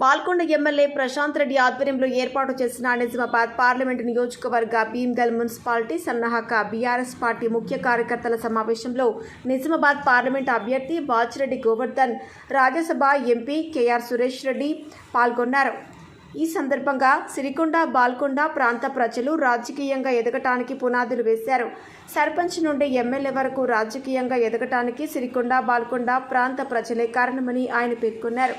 Balkonda MLA Prashanth Reddy ఆధ్వర్యంలో ఏర్పాటు చేసిన నిజామాబాద్ పార్లమెంటు నియోజకవర్గ భీమ్గల్ మున్సిపాలిటీ సన్నాహక బీఆర్ఎస్ పార్టీ ముఖ్య కార్యకర్తల సమావేశంలో నిజామాబాద్ పార్లమెంటు అభ్యర్థి బాచిరెడ్డి గోవర్ధన్ రాజ్యసభ ఎంపీ కేఆర్ సురేష్ రెడ్డి పాల్గొన్నారు. ఈ సందర్భంగా సిరికొండ బాల్కొండ ప్రాంత ప్రజలు రాజకీయంగా ఎదగటానికి పునాదులు వేశారు. సర్పంచ్ నుండి ఎమ్మెల్యే వరకు రాజకీయంగా ఎదగటానికి సిరికొండ బాల్కొండ ప్రాంత ప్రజలే కారణమని ఆయన పేర్కొన్నారు.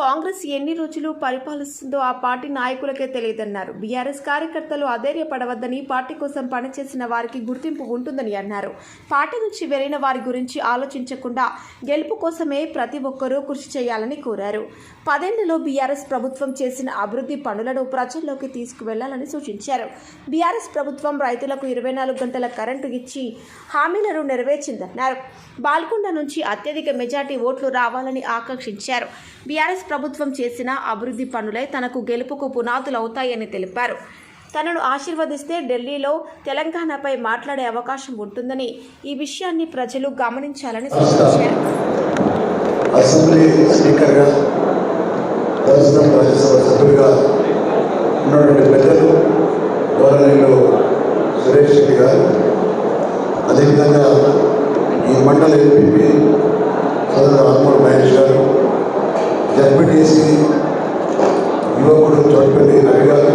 కాంగ్రెస్ ఎన్ని రోజులు పరిపాలిస్తుందో ఆ పార్టీ నాయకులకే తెలియదన్నారు. బీఆర్ఎస్ కార్యకర్తలు అధైర్యపడవద్దని పార్టీ కోసం పనిచేసిన వారికి గుర్తింపు ఉంటుందని అన్నారు. పార్టీ నుంచి వెళ్ళిన వారి గురించి ఆలోచించకుండా గెలుపు కోసమే ప్రతి ఒక్కరూ కృషి చేయాలని కోరారు. పదేళ్ళలో బీఆర్ఎస్ ప్రభుత్వం చేసిన అభివృద్ధి పనులను ప్రజల్లోకి తీసుకువెళ్ళాలని సూచించారు. బీఆర్ఎస్ ప్రభుత్వం రైతులకు ఇరవై నాలుగు గంటల కరెంటు ఇచ్చి హామీలను నెరవేర్చిందన్నారు. బాల్కొండ నుంచి అత్యధిక మెజార్టీ ఓట్లు రావాలని ఆకాంక్షించారు. బీఆర్ఎస్ ప్రభుత్వం చేసిన అభివృద్ధి పనులే తనకు గెలుపుకు పునాదులు అవుతాయని తెలిపారు. తనను ఆశీర్వదిస్తే ఢిల్లీలో తెలంగాణపై మాట్లాడే అవకాశం ఉంటుందని ఈ విషయాన్ని ప్రజలు గమనించాలని సూచించారు. అసెంబ్లీ స్పీకర్గా ప్రస్తుతం రాజ్యసభ ఉన్నటువంటి పెద్దలు గౌరవనీయులు సురేష్ రెడ్డి గారు అదేవిధంగా ఈ మండల ఎంపీ జడ్పీటీసీ యువకుడు చోటుపల్లి రవి గారు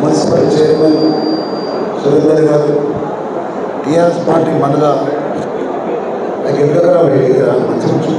మున్సిపల్ చైర్మన్ సురేందర్ గారు టీఆర్ఎస్ పార్టీ మండల నాకు ఎందుకరా మంచి